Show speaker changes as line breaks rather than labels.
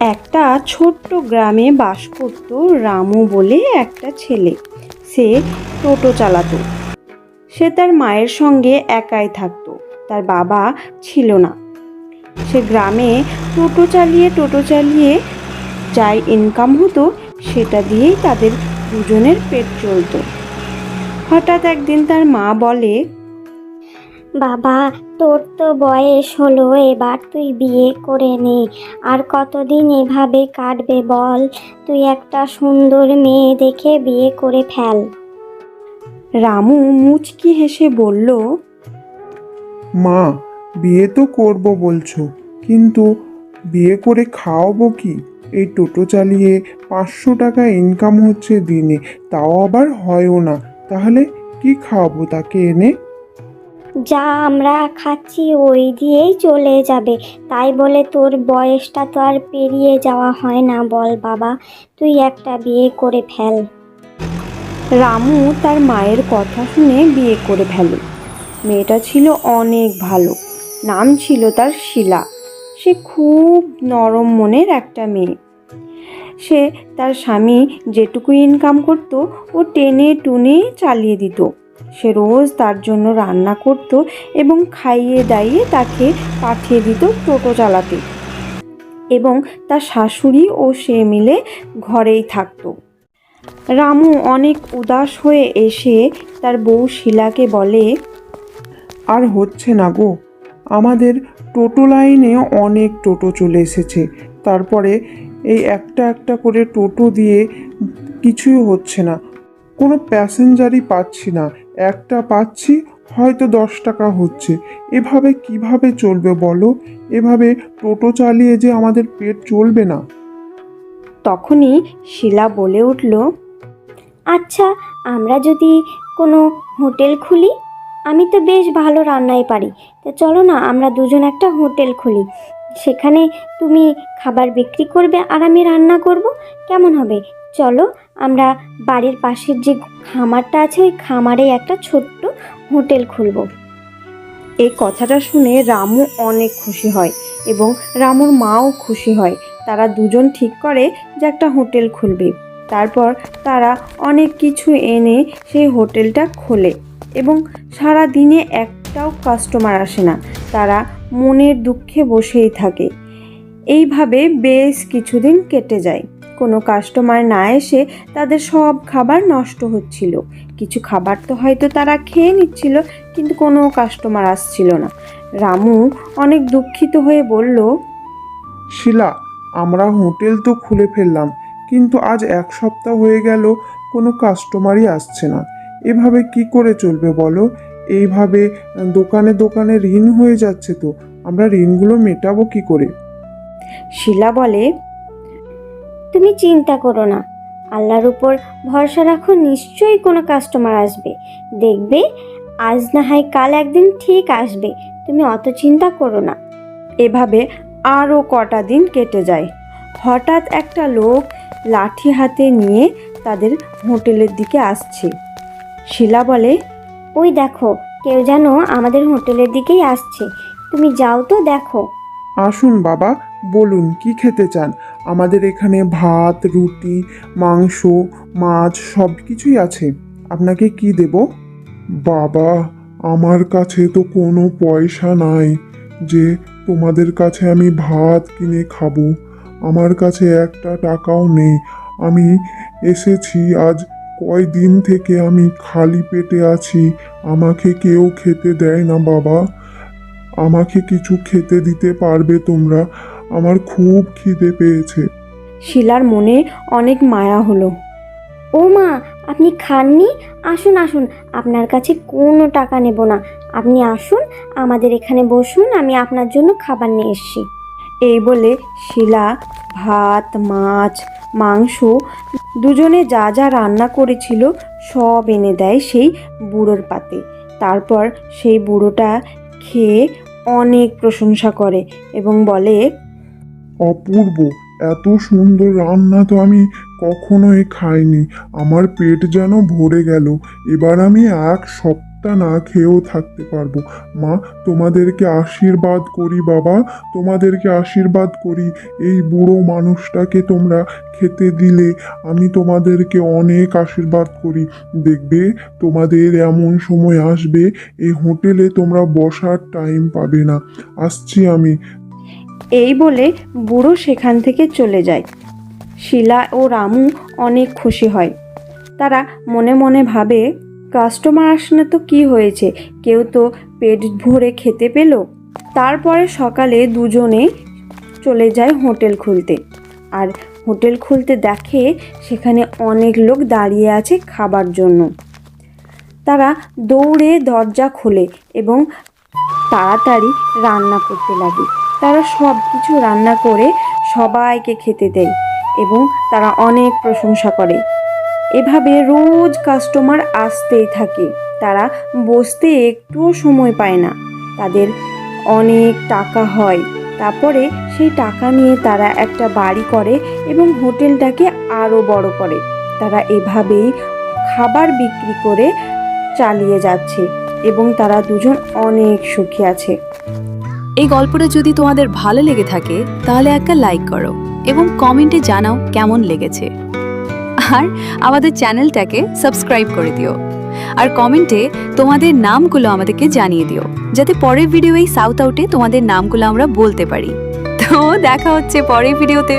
একটা ছোট্ট গ্রামে বাস করত রামু বলে একটা ছেলে। সে টোটো চালাতো। সে তার মায়ের সঙ্গে একাই থাকতো। তার বাবা ছিল না। সে গ্রামে টোটো চালিয়ে টোটো চালিয়ে যাই ইনকাম হতো, সেটা দিয়েই তাদের দুজনের পেট চলতো। হঠাৎ একদিন তার মা বলে
বাবা তোর তো বয়স হলো এবার তুই বিয়ে করে নে। আর কতদিন এভাবে কাটবে বল? তুই একটা সুন্দর মেয়ে দেখে বিয়ে করে ফেল।
রামু মুচকি হেসে বলল
মা বিয়ে তো করব বলছো কিন্তু বিয়ে করে খাওয়াবো কি? এই টোটো চালিয়ে পাঁচশো টাকা ইনকাম হচ্ছে দিনে তাও আবার হয়ও না। তাহলে কি খাওয়াবো তাকে এনে?
যা আমরা খাচ্ছি ওই দিয়েই চলে যাবে। তাই বলে তোর বয়সটা তো আর পেরিয়ে যাওয়া হয় না বল বাবা, তুই একটা বিয়ে করে ফেল।
রামু তার মায়ের কথা শুনে বিয়ে করে ফেলে। মেয়েটা ছিল অনেক ভালো, নাম ছিল তার শিলা। সে খুব নরম মনের একটা মেয়ে। সে তার স্বামী যেটুকু ইনকাম করত, ও টেনে টুনে চালিয়ে দিত। সে রোজ তার জন্য রান্না করত এবং খাইয়ে দাইয়ে তাকে পাঠিয়ে দিত টোটো চালাতে এবং তার শাশুড়ি ও সে মিলে ঘরেই থাকতো। রামু অনেক উদাস হয়ে এসে তার বউ শিলাকে বলে,
আর হচ্ছে না গো। আমাদের টোটো লাইনে অনেক টোটো চলে এসেছে। তারপরে এই একটা একটা করে টোটো দিয়ে কিছুই হচ্ছে না। কোনো প্যাসেঞ্জারই পাচ্ছি না। একটা পাচ্ছি, হয়তো দশ টাকা হচ্ছে। এভাবে কীভাবে চলবে বলো? এভাবে টোটো চালিয়ে যে আমাদের পেট চলবে না।
তখনই শিলা বলে উঠল
আচ্ছা আমরা যদি কোনো হোটেল খুলি? আমি তো বেশ ভালো রান্নাই পারি। তো চলো না, আমরা দুজন একটা হোটেল খুলি। সেখানে তুমি খাবার বিক্রি করবে আর আমি রান্না করব? কেমন হবে? চলো, আমরা বাড়ির পাশের যে খামারটা আছে, ওই খামারে একটা ছোট্ট হোটেল খুলবো।
এই কথাটা শুনে রামু অনেক খুশি হয় এবং রামুর মাও খুশি হয়। তারা দুজন ঠিক করে যে একটা হোটেল খুলবে। তারপর তারা অনেক কিছু এনে সেই হোটেলটা খোলে এবং সারা দিনে একটাও কাস্টমার আসে না। তারা মনের দুঃখে বসেই থাকে। এইভাবে বেশ কিছুদিন কেটে যায়। কোনো কাস্টমার না এসে তাদের সব খাবার নষ্ট হচ্ছিল। কিছু খাবার তো হয়তো তারা খেয়ে নিচ্ছিল, কিন্তু কোনো কাস্টমার আসছিল না। রামু অনেক দুঃখিত হয়ে বলল,
শিলা, আমরা হোটেল তো খুলে ফেললাম, কিন্তু আজ এক সপ্তাহ হয়ে গেল, কোনো কাস্টমারই আসছে না। এভাবে কি করে চলবে বলো? এইভাবে দোকানে দোকানে ঋণ হয়ে যাচ্ছে তো আমরা ঋণগুলো মেটাবো কি করে?
শিলা বলে
তুমি চিন্তা করো না আল্লাহর উপর ভরসা রাখো নিশ্চয়ই কোনো কাস্টমার আসবে। দেখবে আজ না হয় কাল একদিন ঠিক আসবে তুমি অত চিন্তা করো না।
এভাবে আরও কটা দিন কেটে যায়। হঠাৎ একটা লোক লাঠি হাতে নিয়ে তাদের হোটেলের দিকে আসছে। শিলা বলে
ওই দেখো, কেউ যেন আমাদের হোটেলের দিকেই আসছে। তুমি যাও তো দেখো।
আসুন বাবা, বলুন, কি খেতে চান? আমাদের এখানে ভাত, রুটি, মাংস, মাছ সব কিছুই আছে। আপনাকে কি দেব? বাবা, আমার কাছে তো কোনো পয়সা নাই যে তোমাদের কাছে আমি ভাত কিনে খাব। আমার কাছে একটা টাকাও নেই। আমি এসেছি আজ কয়দিন থেকে আমি খালি পেটে আছি। আমাকে কেউ খেতে দেয় না, বাবা। আমাকে কিছু খেতে দিতে পারবে তোমরা। আমার খুব খিদে পেয়েছে।
শিলার মনে অনেক মায়া হলো।
ও মা, আপনি খাননি? আসুন আসুন। আপনার কাছে কোনো টাকা নেব না। আপনি আসুন, আমাদের এখানে বসুন, আমি আপনার জন্য খাবার নিয়ে এসেছি।
এই বলে শিলা ভাত, মাছ, মাংস দুজনে যা যা রান্না করেছিল সব এনে দেয় সেই বুড়োর পাতে। তারপর সেই বুড়োটা খেয়ে অনেক প্রশংসা করে এবং বলে,
অপূর্ব, এত সুন্দর রান্না তো আমি কখনোই খাইনি। আমার পেট যেন ভরে গেল। এবার আমি এক সপ্তাহ
একটা না খেয়েও থাকতে পারব। মা, তোমাদেরকে আশীর্বাদ করি বাবা, তোমাদেরকে আশীর্বাদ করি। এই বুড়ো মানুষটাকে তোমরা খেতে দিলে আমি তোমাদেরকে অনেক আশীর্বাদ করি। দেখবে, তোমাদের এমন সময় আসবে এই হোটেলে তোমরা বসার টাইম পাবে না। আসছি আমি।
এই বলে বুড়ো সেখান থেকে চলে যায়। শিলা ও রামু অনেক খুশি হয়। তারা মনে মনে ভাবে কাস্টমার আসে না তো কী হয়েছে? কেউ তো পেট ভরে খেতে পেল। তারপরে সকালে দুজনে চলে যায় হোটেল খুলতে। আর হোটেল খুলতে দেখে সেখানে অনেক লোক দাঁড়িয়ে আছে খাবার জন্য। তারা দৌড়ে দরজা খোলে এবং তাড়াতাড়ি রান্না করতে লাগে। তারা সব কিছু রান্না করে সবাইকে খেতে দেয় এবং তারা অনেক প্রশংসা করে। এভাবে রোজ কাস্টমার আসতেই থাকে। তারা বসতে একটুও সময় পায় না। তাদের অনেক টাকা হয়। তারপরে সেই টাকা নিয়ে তারা একটা বাড়ি করে এবং হোটেলটাকে আরও বড় করে। তারা এভাবেই খাবার বিক্রি করে চালিয়ে যাচ্ছে এবং তারা দুজন অনেক সুখী আছে।
এই গল্পটা যদি তোমাদের ভালো লেগে থাকে, তাহলে একটা লাইক করো এবং কমেন্টে জানাও কেমন লেগেছে। আর আমাদের চ্যানেলটাকে সাবস্ক্রাইব করে দিও। আর কমেন্টে তোমাদের নামগুলো আমাদেরকে জানিয়ে দিও, যাতে পরের ভিডিও এই সাউথ আউটে তোমাদের নামগুলো আমরা বলতে পারি। তো দেখা হচ্ছে পরের ভিডিওতে